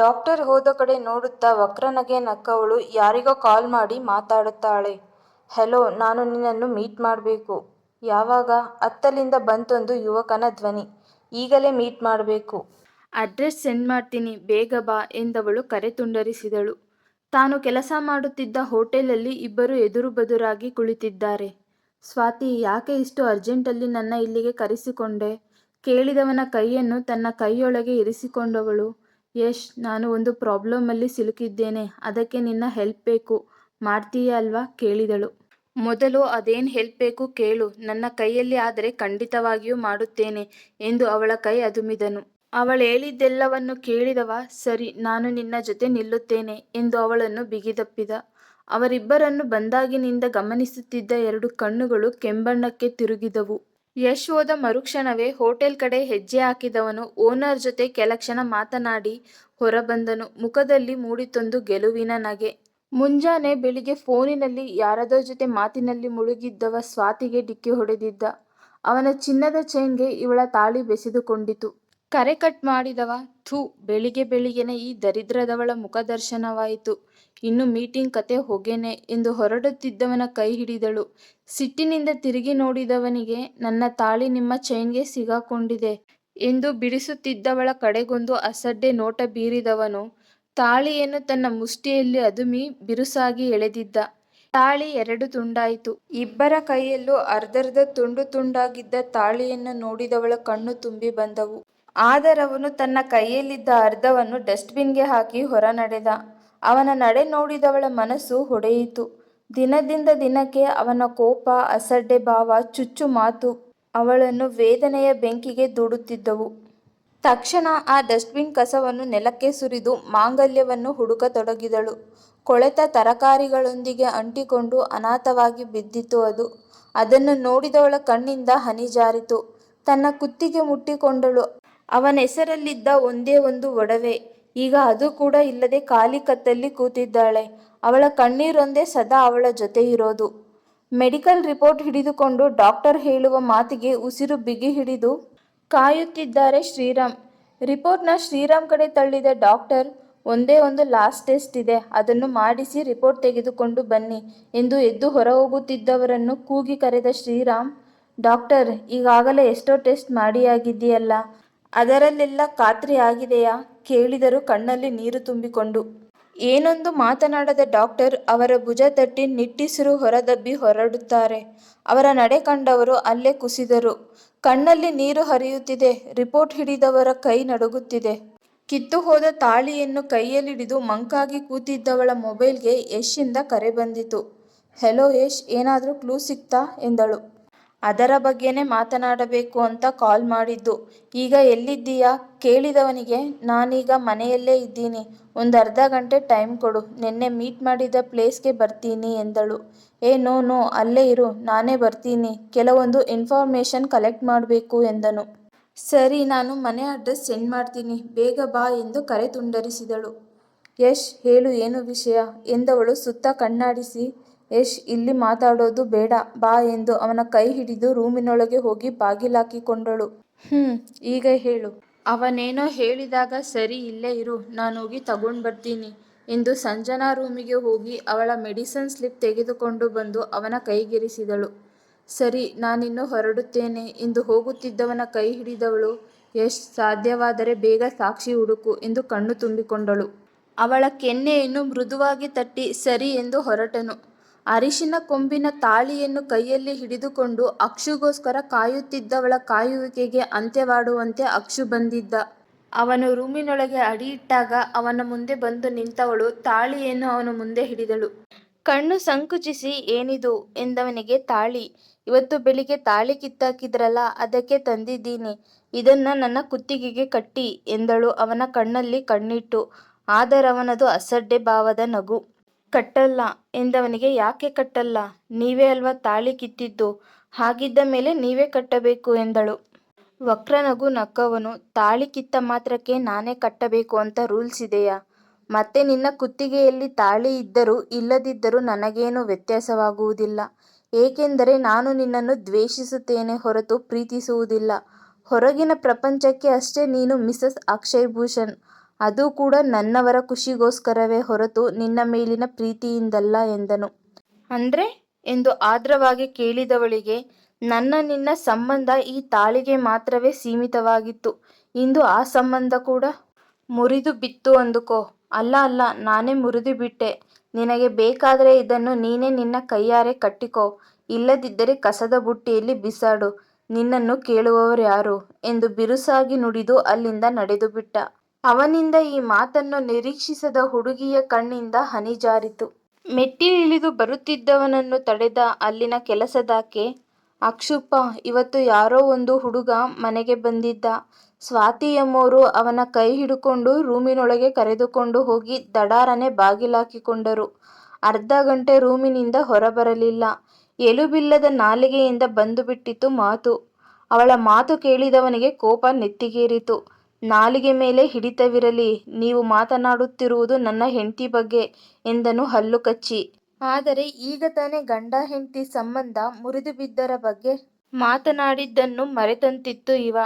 Doctor ಹೋದ ಕಡೆ ನೋಡುತ್ತಾ ವಕ್ರನಗೆ ನಕ್ಕವಳು, ಯಾರಿಗೋ ಕಾಲ್ ಮಾಡಿ ಮಾತಾಡುತ್ತಾಳೆ. ಹೆಲೋ, ನಾನು ನಿನ್ನನ್ನು ಮೀಟ್ ಮಾಡಬೇಕು ಯಾವಾಗ? ಅತ್ತಲಿಂದ ಬಂತೊಂದು ಯುವಕನ ಧ್ವನಿ. ಈಗಲೇ ಮೀಟ್ ಮಾಡಬೇಕು ಅಡ್ರೆಸ್ ಸೆಂಡ್ ಮಾಡ್ತೀನಿ, ಬೇಗ ಬಾ ಎಂದವಳು ಕರೆ ತುಂಡರಿಸಿದಳು. ತಾನು ಕೆಲಸ ಮಾಡುತ್ತಿದ್ದ ಹೋಟೆಲಲ್ಲಿ ಇಬ್ಬರು ಎದುರು ಬದುರಾಗಿ ಕುಳಿತಿದ್ದಾರೆ. ಸ್ವಾತಿ, ಯಾಕೆ ಇಷ್ಟು ಅರ್ಜೆಂಟಲ್ಲಿ ನನ್ನ ಇಲ್ಲಿಗೆ ಕರೆಸಿಕೊಂಡೆ? ಕೇಳಿದವನ ಕೈಯನ್ನು ತನ್ನ ಕೈಯೊಳಗೆ ಇರಿಸಿಕೊಂಡವಳು ಯಶ್, ನಾನು ಒಂದು ಪ್ರಾಬ್ಲಮಲ್ಲಿ ಸಿಲುಕಿದ್ದೇನೆ, ಅದಕ್ಕೆ ನಿನ್ನ ಹೆಲ್ಪ್ ಬೇಕು ಮಾಡ್ತೀಯ ಅಲ್ವಾ ಕೇಳಿದಳು. ಮೊದಲು ಅದೇನು ಹೆಲ್ಪ್ ಬೇಕು ಕೇಳು ನನ್ನ ಕೈಯಲ್ಲಿ ಆದರೆ ಖಂಡಿತವಾಗಿಯೂ ಮಾಡುತ್ತೇನೆ ಎಂದು ಅವಳ ಕೈ ಅದುಮಿದನು. ಅವಳು ಹೇಳಿದ್ದೆಲ್ಲವನ್ನು ಕೇಳಿದವ, ಸರಿ, ನಾನು ನಿನ್ನ ಜೊತೆ ನಿಲ್ಲುತ್ತೇನೆ ಎಂದು ಅವಳನ್ನು ಬಿಗಿದಪ್ಪಿದ. ಅವರಿಬ್ಬರನ್ನು ಬಂದಾಗಿನಿಂದ ಗಮನಿಸುತ್ತಿದ್ದ ಎರಡು ಕಣ್ಣುಗಳು ಕೆಂಬಣ್ಣಕ್ಕೆ ತಿರುಗಿದವು. ಯಶ್ ಹೋದ ಮರುಕ್ಷಣವೇ ಹೋಟೆಲ್ ಕಡೆ ಹೆಜ್ಜೆ ಹಾಕಿದವನು ಓನರ್ ಜೊತೆ ಕೆಲಕ್ಷಣ ಮಾತನಾಡಿ, ಹೊರಬಂದನು. ಮುಖದಲ್ಲಿ ಮೂಡಿತೊಂದು ಗೆಲುವಿನ ನಗೆ. ಮುಂಜಾನೆ ಬೆಳಿಗ್ಗೆ ಫೋನಿನಲ್ಲಿ ಯಾರದೋ ಜೊತೆ ಮಾತಿನಲ್ಲಿ ಮುಳುಗಿದ್ದವ ಸ್ವಾತಿಗೆ ಡಿಕ್ಕಿ ಹೊಡೆದಿದ್ದ. ಅವನ ಚಿನ್ನದ ಚೈನ್ಗೆ ಇವಳ ತಾಳಿ ಬೆಸೆದುಕೊಂಡಿತು. ಕರೆ ಕಟ್ ಮಾಡಿದವ ಥೂ, ಬೆಳಿಗ್ಗೆ ಬೆಳಿಗ್ಗೆನೆ ಈ ದರಿದ್ರದವಳ ಮುಖದರ್ಶನವಾಯಿತು. ಇನ್ನು ಮೀಟಿಂಗ್ ಕತೆ ಹೊಗೆನೆ ಎಂದು ಹೊರಡುತ್ತಿದ್ದವನ ಕೈ ಹಿಡಿದಳು. ಸಿಟ್ಟಿನಿಂದ ತಿರುಗಿ ನೋಡಿದವನಿಗೆ ನನ್ನ ತಾಳಿ ನಿಮ್ಮ ಚೈನ್ಗೆ ಸಿಗಾಕೊಂಡಿದೆ ಎಂದು ಬಿಡಿಸುತ್ತಿದ್ದವಳ ಕಡೆಗೊಂದು ಅಸಡ್ಡೆ ನೋಟ ಬೀರಿದವನು ತಾಳಿಯನ್ನು ತನ್ನ ಮುಷ್ಟಿಯಲ್ಲಿ ಅದುಮಿ ಬಿರುಸಾಗಿ ಎಳೆದಿದ್ದ. ತಾಳಿ ಎರಡು ತುಂಡಾಯಿತು. ಇಬ್ಬರ ಕೈಯಲ್ಲೂ ಅರ್ಧರ್ಧ ತುಂಡು ತುಂಡಾಗಿದ್ದ ತಾಳಿಯನ್ನು ನೋಡಿದವಳ ಕಣ್ಣು ತುಂಬಿ ಬಂದವು. ಆದರವನು ತನ್ನ ಕೈಯಲ್ಲಿದ್ದ ಅರ್ಧವನ್ನು ಡಸ್ಟ್ಬಿನ್ಗೆ ಬಿನ್ ಹಾಕಿ ಹೊರ ನಡೆದ. ಅವನ ನಡೆ ನೋಡಿದವಳ ಮನಸ್ಸು ಹೊಡೆಯಿತು. ದಿನದಿಂದ ದಿನಕ್ಕೆ ಅವನ ಕೋಪ, ಅಸಡ್ಡೆ ಭಾವ, ಚುಚ್ಚು ಮಾತು ಅವಳನ್ನು ವೇದನೆಯ ಬೆಂಕಿಗೆ ದೂಡುತ್ತಿದ್ದವು. ತಕ್ಷಣ ಆ ಡಸ್ಟ್ಬಿನ್ ಕಸವನ್ನು ನೆಲಕ್ಕೆ ಸುರಿದು ಮಾಂಗಲ್ಯವನ್ನು ಹುಡುಕತೊಡಗಿದಳು. ಕೊಳೆತ ತರಕಾರಿಗಳೊಂದಿಗೆ ಅಂಟಿಕೊಂಡು ಅನಾಥವಾಗಿ ಬಿದ್ದಿತು ಅದು. ಅದನ್ನು ನೋಡಿದವಳ ಕಣ್ಣಿಂದ ಹನಿ ಜಾರಿತು. ತನ್ನ ಕುತ್ತಿಗೆ ಮುಟ್ಟಿಕೊಂಡಳು. ಅವನೆಸರಲ್ಲಿದ್ದ ಒಂದೇ ಒಂದು ಒಡವೆ. ಈಗ ಅದು ಕೂಡ ಇಲ್ಲದೆ ಖಾಲಿ ಕತ್ತಲ್ಲಿ ಕೂತಿದ್ದಾಳೆ. ಅವಳ ಕಣ್ಣೀರೊಂದೇ ಸದಾ ಅವಳ ಜೊತೆ ಇರೋದು. ಮೆಡಿಕಲ್ ರಿಪೋರ್ಟ್ ಹಿಡಿದುಕೊಂಡು ಡಾಕ್ಟರ್ ಹೇಳುವ ಮಾತಿಗೆ ಉಸಿರು ಬಿಗಿ ಹಿಡಿದು ಕಾಯುತ್ತಿದ್ದಾರೆ ಶ್ರೀರಾಮ್. ರಿಪೋರ್ಟ್ನ ಶ್ರೀರಾಮ್ ಕಡೆ ತಳ್ಳಿದ ಡಾಕ್ಟರ್, ಒಂದೇ ಒಂದು ಲಾಸ್ಟ್ ಟೆಸ್ಟ್ ಇದೆ ಅದನ್ನು ಮಾಡಿಸಿ ರಿಪೋರ್ಟ್ ತೆಗೆದುಕೊಂಡು ಬನ್ನಿ ಎಂದು ಎದ್ದು ಹೊರಹೋಗುತ್ತಿದ್ದವರನ್ನು ಕೂಗಿ ಕರೆದ ಶ್ರೀರಾಮ್, ಡಾಕ್ಟರ್, ಈಗಾಗಲೇ ಎಷ್ಟೋ ಟೆಸ್ಟ್ ಮಾಡಿಯಾಗಿದೆಯಲ್ಲ ಅದರಲ್ಲೆಲ್ಲ ಖಾತ್ರಿ ಆಗಿದೆಯಾ ಕೇಳಿದರು ಕಣ್ಣಲ್ಲಿ ನೀರು ತುಂಬಿಕೊಂಡು. ಏನೊಂದು ಮಾತನಾಡದ ಡಾಕ್ಟರ್ ಅವರ ಭುಜ ತಟ್ಟಿ ನಿಟ್ಟಿಸಿರು ಹೊರದಬ್ಬಿ ಹೊರಡುತ್ತಾರೆ. ಅವರ ನಡೆ ಕಂಡವರು ಅಲ್ಲೇ ಕುಸಿದರು. ಕಣ್ಣಲ್ಲಿ ನೀರು ಹರಿಯುತ್ತಿದೆ. ರಿಪೋರ್ಟ್ ಹಿಡಿದವರ ಕೈ ನಡುಗುತ್ತಿದೆ. ಕಿತ್ತುಹೋದ ತಾಳಿಯನ್ನು ಕೈಯಲ್ಲಿಡಿದು ಮಂಕಾಗಿ ಕೂತಿದ್ದವಳ ಮೊಬೈಲ್ಗೆ ಯಶ್ ಇಂದ ಕರೆ ಬಂದಿತು. ಹೆಲೋ ಯಶ್, ಏನಾದರೂ ಕ್ಲೂ ಸಿಕ್ತಾ ಎಂದಳು. ಅದರ ಬಗ್ಗೆನೇ ಮಾತನಾಡಬೇಕು ಅಂತ ಕಾಲ್ ಮಾಡಿದ್ದು. ಈಗ ಎಲ್ಲಿದ್ದೀಯಾ ಕೇಳಿದವನಿಗೆ, ನಾನೀಗ ಮನೆಯಲ್ಲೇ ಇದ್ದೀನಿ. ಒಂದು ಅರ್ಧ ಗಂಟೆ ಟೈಮ್ ಕೊಡು ನಿನ್ನೆ ಮೀಟ್ ಮಾಡಿದ ಪ್ಲೇಸ್ಗೆ ಬರ್ತೀನಿ ಎಂದಳು. ಏ, ನೋ ನೋ, ಅಲ್ಲೇ ಇರು ನಾನೇ ಬರ್ತೀನಿ ಕೆಲವೊಂದು ಇನ್ಫಾರ್ಮೇಷನ್ ಕಲೆಕ್ಟ್ ಮಾಡಬೇಕು ಎಂದನು. ಸರಿ, ನಾನು ಮನೆ ಅಡ್ರೆಸ್ ಸೆಂಡ್ ಮಾಡ್ತೀನಿ ಬೇಗ ಬಾ ಎಂದು ಕರೆ ತುಂಡರಿಸಿದಳು. ಯಶ್, ಹೇಳು, ಏನು ವಿಷಯ ಎಂದವಳು ಸುತ್ತ ಕಣ್ಣಾಡಿಸಿ ಯಶ್ ಇಲ್ಲಿ ಮಾತಾಡೋದು ಬೇಡ, ಬಾ ಎಂದು ಅವನ ಕೈ ಹಿಡಿದು ರೂಮಿನೊಳಗೆ ಹೋಗಿ ಬಾಗಿಲಾಕಿಕೊಂಡಳು. ಹ್ಮ್, ಈಗ ಹೇಳು. ಅವನೇನೋ ಹೇಳಿದಾಗ ಸರಿ, ಇಲ್ಲೇ ಇರು ನಾನು ಹೋಗಿ ತಗೊಂಡು ಬರ್ತೀನಿ ಎಂದು ಸಂಜನಾ ರೂಮಿಗೆ ಹೋಗಿ ಅವಳ ಮೆಡಿಸನ್ ಸ್ಲಿಪ್ ತೆಗೆದುಕೊಂಡು ಬಂದು ಅವನ ಕೈಗಿರಿಸಿದಳು. ಸರಿ, ನಾನಿನ್ನು ಹೊರಡುತ್ತೇನೆ ಎಂದು ಹೋಗುತ್ತಿದ್ದವನ ಕೈ ಹಿಡಿದವಳು ಯಶ್ ಸಾಧ್ಯವಾದರೆ ಬೇಗ ಸಾಕ್ಷಿ ಹುಡುಕು ಎಂದು ಕಣ್ಣು ತುಂಬಿಕೊಂಡಳು. ಅವಳ ಕೆನ್ನೆಯನ್ನು ಮೃದುವಾಗಿ ತಟ್ಟಿ ಸರಿ ಎಂದು ಹೊರಟನು. ಅರಿಶಿನ ಕೊಂಬಿನ ತಾಳಿಯನ್ನು ಕೈಯಲ್ಲಿ ಹಿಡಿದುಕೊಂಡು ಅಕ್ಷುಗೋಸ್ಕರ ಕಾಯುತ್ತಿದ್ದವಳ ಕಾಯುವಿಕೆಗೆ ಅಂತ್ಯವಾಡುವಂತೆ ಅಕ್ಷು ಬಂದಿದ್ದ. ಅವನು ರೂಮಿನೊಳಗೆ ಅಡಿಯಿಟ್ಟಾಗ ಅವನ ಮುಂದೆ ಬಂದು ನಿಂತವಳು ತಾಳಿಯನ್ನು ಅವನ ಮುಂದೆ ಹಿಡಿದಳು. ಕಣ್ಣು ಸಂಕುಚಿಸಿ ಏನಿದು ಎಂದವನಿಗೆ ತಾಳಿ, ಇವತ್ತು ಬೆಳಿಗ್ಗೆ ತಾಳಿ ಕಿತ್ತಾಕಿದ್ರಲ್ಲ, ಅದಕ್ಕೆ ತಂದಿದ್ದೀನಿ ಇದನ್ನ ನನ್ನ ಕುತ್ತಿಗೆಗೆ ಕಟ್ಟಿ ಎಂದಳು ಅವನ ಕಣ್ಣಲ್ಲಿ ಕಣ್ಣಿಟ್ಟು. ಆದರವನದು ಅಸಡ್ಡೆ ಭಾವದ ನಗು. ಕಟ್ಟಲ್ಲ ಎಂದವನಿಗೆ ಯಾಕೆ ಕಟ್ಟಲ್ಲ ನೀವೇ ಅಲ್ವಾ ತಾಳಿ ಕಿತ್ತಿದ್ದು ಹಾಗಿದ್ದ ಮೇಲೆ ನೀವೇ ಕಟ್ಟಬೇಕು ಎಂದಳು. ವಕ್ರನಗು ನಕ್ಕವನು, ತಾಳಿ ಕಿತ್ತ ಮಾತ್ರಕ್ಕೆ ನಾನೇ ಕಟ್ಟಬೇಕು ಅಂತ ರೂಲ್ಸ್ ಇದೆಯಾ? ಮತ್ತೆ ನಿನ್ನ ಕುತ್ತಿಗೆಯಲ್ಲಿ ತಾಳಿ ಇದ್ದರೂ ಇಲ್ಲದಿದ್ದರೂ ನನಗೇನು ವ್ಯತ್ಯಾಸವಾಗುವುದಿಲ್ಲ. ಏಕೆಂದರೆ ನಾನು ನಿನ್ನನ್ನು ದ್ವೇಷಿಸುತ್ತೇನೆ ಹೊರತು ಪ್ರೀತಿಸುವುದಿಲ್ಲ. ಹೊರಗಿನ ಪ್ರಪಂಚಕ್ಕೆ ಅಷ್ಟೇ ನೀನು ಮಿಸಸ್ ಅಕ್ಷಯ್ ಭೂಷಣ್ ಅದೂ ಕೂಡ ನನ್ನವರ ಖುಷಿಗೋಸ್ಕರವೇ ಹೊರತು ನಿನ್ನ ಮೇಲಿನ ಪ್ರೀತಿಯಿಂದಲ್ಲ ಎಂದನು. ಅಂದ್ರೆ? ಎಂದು ಆರ್ದ್ರವಾಗಿ ಕೇಳಿದವಳಿಗೆ, ನನ್ನ ನಿನ್ನ ಸಂಬಂಧ ಈ ತಾಳಿಗೆ ಮಾತ್ರವೇ ಸೀಮಿತವಾಗಿತ್ತು. ಇಂದು ಆ ಸಂಬಂಧ ಕೂಡ ಮುರಿದು ಬಿತ್ತು ಅಂದುಕೋ. ಅಲ್ಲ ಅಲ್ಲ, ನಾನೇ ಮುರಿದುಬಿಟ್ಟೆ. ನಿನಗೆ ಬೇಕಾದರೆ ಇದನ್ನು ನೀನೇ ನಿನ್ನ ಕೈಯಾರೆ ಕಟ್ಟಿಕೋ. ಇಲ್ಲದಿದ್ದರೆ ಕಸದ ಬುಟ್ಟಿಯಲ್ಲಿ ಬಿಸಾಡು. ನಿನ್ನನ್ನು ಕೇಳುವವರ್ಯಾರು? ಎಂದು ಬಿರುಸಾಗಿ ನುಡಿದು ಅಲ್ಲಿಂದ ನಡೆದುಬಿಟ್ಟ. ಅವನಿಂದ ಈ ಮಾತನ್ನು ನಿರೀಕ್ಷಿಸದ ಹುಡುಗಿಯ ಕಣ್ಣಿಂದ ಹನಿ ಜಾರಿತು. ಮೆಟ್ಟಿಲಿಳಿದು ಬರುತ್ತಿದ್ದವನನ್ನು ತಡೆದ ಅಲ್ಲಿನ ಕೆಲಸದಾಕೆ, ಅಕ್ಷುಪ್ಪ, ಇವತ್ತು ಯಾರೋ ಒಂದು ಹುಡುಗ ಮನೆಗೆ ಬಂದಿದ್ದ. ಸ್ವಾತಿ ಎಂಬೋರು ಅವನ ಕೈ ಹಿಡುಕೊಂಡು ರೂಮಿನೊಳಗೆ ಕರೆದುಕೊಂಡು ಹೋಗಿ ದಡಾರನೆ ಬಾಗಿಲಾಕಿಕೊಂಡರು. ಅರ್ಧ ಗಂಟೆ ರೂಮಿನಿಂದ ಹೊರಬರಲಿಲ್ಲ. ಎಲುಬಿಲ್ಲದ ನಾಲಿಗೆಯಿಂದ ಬಂದುಬಿಟ್ಟಿತು ಮಾತು. ಅವಳ ಮಾತು ಕೇಳಿದವನಿಗೆ ಕೋಪ ನೆತ್ತಿಗೇರಿತು. ನಾಲಿಗೆ ಮೇಲೆ ಹಿಡಿತವಿರಲಿ. ನೀವು ಮಾತನಾಡುತ್ತಿರುವುದು ನನ್ನ ಹೆಂಡತಿ ಬಗ್ಗೆ ಎಂದನು ಹಲ್ಲು ಕಚ್ಚಿ. ಆದರೆ ಈಗ ತಾನೇ ಗಂಡ ಹೆಂಡತಿ ಸಂಬಂಧ ಮುರಿದು ಬಿದ್ದರ ಬಗ್ಗೆ ಮಾತನಾಡಿದ್ದನ್ನು ಮರೆತಂತಿತ್ತು ಇವ.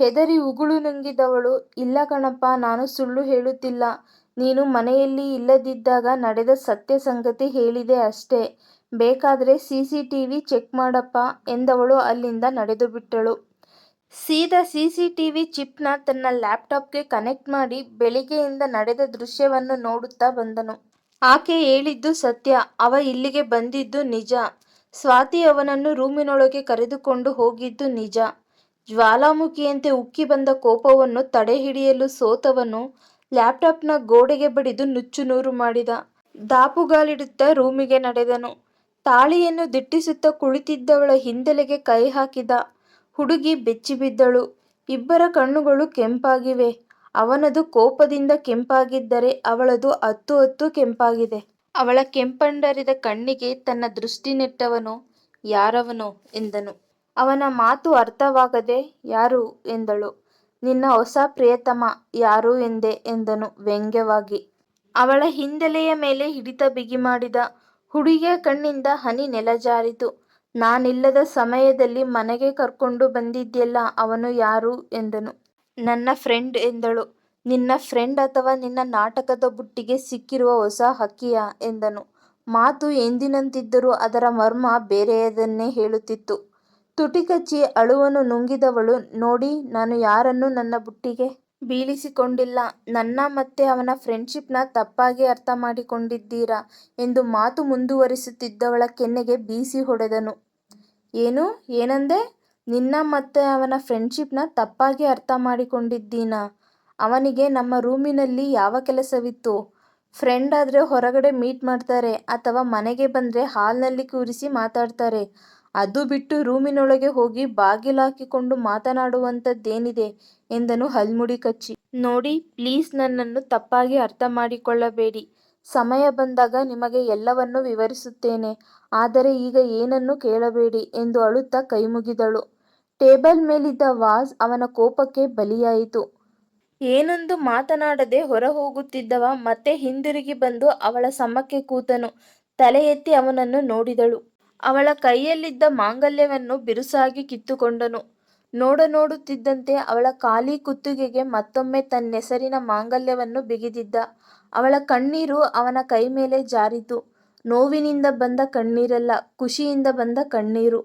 ಹೆದರಿ ಉಗುಳು ನುಂಗಿದವಳು, ಇಲ್ಲ ಕಣಪ್ಪ, ನಾನು ಸುಳ್ಳು ಹೇಳುತ್ತಿಲ್ಲ. ನೀನು ಮನೆಯಲ್ಲಿ ಇಲ್ಲದಿದ್ದಾಗ ನಡೆದ ಸತ್ಯ ಸಂಗತಿ ಹೇಳಿದೆ ಅಷ್ಟೇ. ಬೇಕಾದ್ರೆ ಸಿಸಿಟಿವಿ ಚೆಕ್ ಮಾಡಪ್ಪ ಎಂದವಳು ಅಲ್ಲಿಂದ ನಡೆದುಬಿಟ್ಟಳು. ಸೀದಾ ಸಿಸಿಟಿವಿ ಚಿಪ್ ಚಿಪ್ನ ತನ್ನ ಲ್ಯಾಪ್ಟಾಪ್ಗೆ ಕನೆಕ್ಟ್ ಮಾಡಿ ಬೆಳಿಗ್ಗೆಯಿಂದ ನಡೆದ ದೃಶ್ಯವನ್ನು ನೋಡುತ್ತಾ ಬಂದನು. ಆಕೆ ಹೇಳಿದ್ದು ಸತ್ಯ. ಅವ ಇಲ್ಲಿಗೆ ಬಂದಿದ್ದು ನಿಜ. ಸ್ವಾತಿ ಅವನನ್ನು ರೂಮಿನೊಳಗೆ ಕರೆದುಕೊಂಡು ಹೋಗಿದ್ದು ನಿಜ. ಜ್ವಾಲಾಮುಖಿಯಂತೆ ಉಕ್ಕಿ ಬಂದ ಕೋಪವನ್ನು ತಡೆಹಿಡಿಯಲು ಸೋತವನು, ಲ್ಯಾಪ್ಟಾಪ್ನ ಗೋಡೆಗೆ ಬಡಿದು ನುಚ್ಚು ನೂರು ಮಾಡಿದ. ದಾಪುಗಾಲಿಡುತ್ತಾ ರೂಮಿಗೆ ನಡೆದನು. ತಾಳಿಯನ್ನು ದಿಟ್ಟಿಸುತ್ತಾ ಕುಳಿತಿದ್ದವಳ ಹಿಂದೆಲೆಗೆ ಕೈ ಹಾಕಿದ. ಹುಡುಗಿ ಬೆಚ್ಚಿಬಿದ್ದಳು. ಇಬ್ಬರ ಕಣ್ಣುಗಳು ಕೆಂಪಾಗಿವೆ. ಅವನದು ಕೋಪದಿಂದ ಕೆಂಪಾಗಿದ್ದರೆ ಅವಳದು ಹತ್ತು ಹತ್ತು ಕೆಂಪಾಗಿದೆ. ಅವಳ ಕೆಂಪಂಡರಿದ ಕಣ್ಣಿಗೆ ತನ್ನ ದೃಷ್ಟಿ ನೆಟ್ಟವನು ಯಾರವನು? ಎಂದನು. ಅವನ ಮಾತು ಅರ್ಥವಾಗದೆ, ಯಾರು? ಎಂದಳು. ನಿನ್ನ ಹೊಸ ಪ್ರಿಯತಮ ಯಾರು ಎಂದೆ ಎಂದನು ವ್ಯಂಗ್ಯವಾಗಿ. ಅವಳ ಹಿಂದೆಲೆಯ ಮೇಲೆ ಹಿಡಿತ ಬಿಗಿಮಾಡಿದ. ಹುಡುಗಿಯ ಕಣ್ಣಿಂದ ಹನಿ ನೆಲಜಾರಿತು. ನಾನಿಲ್ಲದ ಸಮಯದಲ್ಲಿ ಮನೆಗೆ ಕರ್ಕೊಂಡು ಬಂದಿದ್ಯಲ್ಲ, ಅವನು ಯಾರು? ಎಂದನು. ನನ್ನ ಫ್ರೆಂಡ್ ಎಂದಳು. ನಿನ್ನ ಫ್ರೆಂಡ್ ಅಥವಾ ನಿನ್ನ ನಾಟಕದ ಬುಟ್ಟಿಗೆ ಸಿಕ್ಕಿರುವ ಹೊಸ ಹಕ್ಕಿಯ ಎಂದನು. ಮಾತು ಎಂದಿನಂತಿದ್ದರೂ ಅದರ ಮರ್ಮ ಬೇರೆಯದನ್ನೇ ಹೇಳುತ್ತಿತ್ತು. ತುಟಿಕಚ್ಚಿ ಅಳುವನ್ನು ನುಂಗಿದವಳು, ನೋಡಿ, ನಾನು ಯಾರನ್ನು ನನ್ನ ಬುಟ್ಟಿಗೆ ಬೀಳಿಸಿಕೊಂಡಿಲ್ಲ. ನನ್ನ ಮತ್ತೆ ಅವನ ಫ್ರೆಂಡ್ಶಿಪ್ನ ತಪ್ಪಾಗಿ ಅರ್ಥ ಮಾಡಿಕೊಂಡಿದ್ದೀರಾ ಎಂದು ಮಾತು ಮುಂದುವರಿಸುತ್ತಿದ್ದವಳ ಕೆನ್ನೆಗೆ ಬೀಸಿ ಹೊಡೆದನು. ಏನು? ಏನಂದೆ? ನಿನ್ನ ಮತ್ತೆ ಅವನ ಫ್ರೆಂಡ್ಶಿಪ್ನ ತಪ್ಪಾಗಿ ಅರ್ಥ ಮಾಡಿಕೊಂಡಿದ್ದೀನಾ? ಅವನಿಗೆ ನಮ್ಮ ರೂಮಿನಲ್ಲಿ ಯಾವ ಕೆಲಸವಿತ್ತು? ಫ್ರೆಂಡ್ ಆದರೆ ಹೊರಗಡೆ ಮೀಟ್ ಮಾಡ್ತಾರೆ ಅಥವಾ ಮನೆಗೆ ಬಂದರೆ ಹಾಲ್ನಲ್ಲಿ ಕೂರಿಸಿ ಮಾತಾಡ್ತಾರೆ. ಅದು ಬಿಟ್ಟು ರೂಮಿನೊಳಗೆ ಹೋಗಿ ಬಾಗಿಲಾಕಿಕೊಂಡು ಮಾತನಾಡುವಂಥದ್ದೇನಿದೆ ಎಂದನು ಹಲ್ಮುಡಿ ಕಚ್ಚಿ. ನೋಡಿ ಪ್ಲೀಸ್ ನನ್ನನ್ನು ತಪ್ಪಾಗಿ ಅರ್ಥ ಮಾಡಿಕೊಳ್ಳಬೇಡಿ. ಸಮಯ ಬಂದಾಗ ನಿಮಗೆ ಎಲ್ಲವನ್ನೂ ವಿವರಿಸುತ್ತೇನೆ. ಆದರೆ ಈಗ ಏನನ್ನೂ ಕೇಳಬೇಡಿ ಎಂದು ಅಳುತ್ತಾ ಕೈಮುಗಿದಳು. ಟೇಬಲ್ ಮೇಲಿದ್ದ ವಾಜ್ ಅವನ ಕೋಪಕ್ಕೆ ಬಲಿಯಾಯಿತು. ಏನೊಂದು ಮಾತನಾಡದೆ ಹೊರ ಹೋಗುತ್ತಿದ್ದವ ಮತ್ತೆ ಹಿಂದಿರುಗಿ ಬಂದು ಅವಳ ಸಮಕ್ಕೆ ಕೂತನು. ತಲೆ ಎತ್ತಿ ಅವನನ್ನು ನೋಡಿದಳು. ಅವಳ ಕೈಯಲ್ಲಿದ್ದ ಮಾಂಗಲ್ಯವನ್ನು ಬಿರುಸಾಗಿ ಕಿತ್ತುಕೊಂಡನು. ನೋಡ ನೋಡುತ್ತಿದ್ದಂತೆ ಅವಳ ಖಾಲಿ ಕುತ್ತಿಗೆಗೆ ಮತ್ತೊಮ್ಮೆ ತನ್ನೆಸರಿನ ಮಾಂಗಲ್ಯವನ್ನು ಬಿಗಿದಿದ್ದ. ಅವಳ ಕಣ್ಣೀರು ಅವನ ಕೈ ಮೇಲೆ ಜಾರಿತು. ನೋವಿನಿಂದ ಬಂದ ಕಣ್ಣೀರಲ್ಲ, ಖುಷಿಯಿಂದ ಬಂದ ಕಣ್ಣೀರು.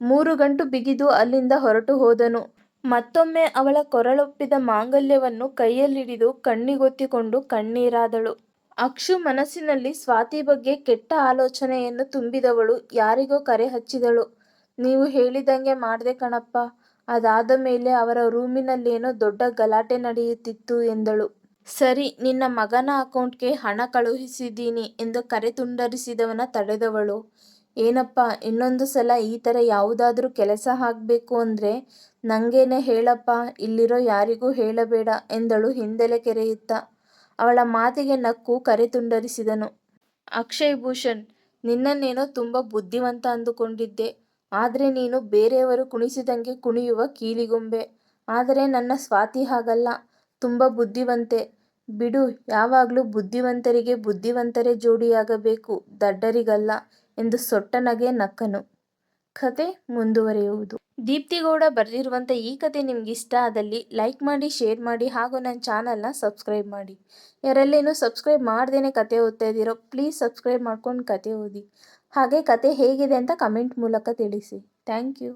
ಮೂರು ಗಂಟು ಬಿಗಿದು ಅಲ್ಲಿಂದ ಹೊರಟು ಹೋದನು. ಮತ್ತೊಮ್ಮೆ ಅವಳ ಕೊರಳೊಪ್ಪಿದ ಮಾಂಗಲ್ಯವನ್ನು ಕೈಯಲ್ಲಿಡಿದು ಕಣ್ಣಿಗೊತ್ತಿಕೊಂಡು ಕಣ್ಣೀರಾದಳು. ಅಕ್ಷು ಮನಸ್ಸಿನಲ್ಲಿ ಸ್ವಾತಿ ಬಗ್ಗೆ ಕೆಟ್ಟ ಆಲೋಚನೆಯನ್ನು ತುಂಬಿದವಳು, ಯಾರಿಗೋ ಕರೆ ಹಚ್ಚಿದಳು. ನೀವು ಹೇಳಿದಂಗೆ ಮಾಡ್ದೆ ಕಣಪ್ಪ. ಅದಾದ ಮೇಲೆ ಅವರ ರೂಮಿನಲ್ಲೇನೋ ದೊಡ್ಡ ಗಲಾಟೆ ನಡೆಯುತ್ತಿತ್ತು ಎಂದಳು. ಸರಿ ನಿನ್ನ ಮಗನ ಅಕೌಂಟ್ಗೆ ಹಣ ಕಳುಹಿಸಿದ್ದೀನಿ ಎಂದು ಕರೆ ತುಂಡರಿಸಿದವನ ತಡೆದವಳು. ಏನಪ್ಪ ಇನ್ನೊಂದು ಸಲ ಈ ಥರ ಯಾವುದಾದ್ರೂ ಕೆಲಸ ಆಗಬೇಕು ಅಂದ್ರೆ ನಂಗೇನೆ ಹೇಳಪ್ಪ, ಇಲ್ಲಿರೋ ಯಾರಿಗೂ ಹೇಳಬೇಡ ಎಂದಳು ಹಿಂದೆಲೆ ಕೆರೆಯುತ್ತ ಅವಳ ಮಾತಿಗೆ ನಕ್ಕು ಕರೆ ತುಂಡರಿಸಿದನು. ಅಕ್ಷಯ್ ಭೂಷಣ್ ನಿನ್ನನ್ನೇನೋ ತುಂಬಾ ಬುದ್ಧಿವಂತ ಅಂದುಕೊಂಡಿದ್ದೆ. ಆದ್ರೆ ನೀನು ಬೇರೆಯವರು ಕುಣಿಸಿದಂಗೆ ಕುಣಿಯುವ ಕೀಲಿಗೊಂಬೆ. ಆದರೆ ನನ್ನ ಸ್ವಾತಿ ಹಾಗಲ್ಲ. ತುಂಬ ಬುದ್ಧಿವಂತೆ. ಬಿಡು, ಯಾವಾಗಲೂ ಬುದ್ಧಿವಂತರಿಗೆ ಬುದ್ಧಿವಂತರೇ ಜೋಡಿಯಾಗಬೇಕು, ದಡ್ಡರಿಗಲ್ಲ ಎಂದು ಸೊಟ್ಟನಗೆ ನಕ್ಕನು. ಕತೆ ಮುಂದುವರಿಯುವುದು. ದೀಪ್ತಿಗೌಡ ಬರೆದಿರುವಂಥ ಈ ಕತೆ ನಿಮ್ಗೆ ಇಷ್ಟ ಆದಲ್ಲಿ ಲೈಕ್ ಮಾಡಿ, ಶೇರ್ ಮಾಡಿ ಹಾಗೂ ನನ್ನ ಚಾನಲ್ನ ಸಬ್ಸ್ಕ್ರೈಬ್ ಮಾಡಿ ಯಾರೆಲ್ಲೇನೂ ಸಬ್ಸ್ಕ್ರೈಬ್ ಮಾಡ್ದೇನೆ ಕತೆ ಓದ್ತಾ ಇದ್ದೀರೋ, ಪ್ಲೀಸ್ ಸಬ್ಸ್ಕ್ರೈಬ್ ಮಾಡ್ಕೊಂಡು ಕತೆ ಓದಿ ಹಾಗೆ ಕತೆ ಹೇಗಿದೆ ಅಂತ ಕಮೆಂಟ್ ಮೂಲಕ ತಿಳಿಸಿ. Thank you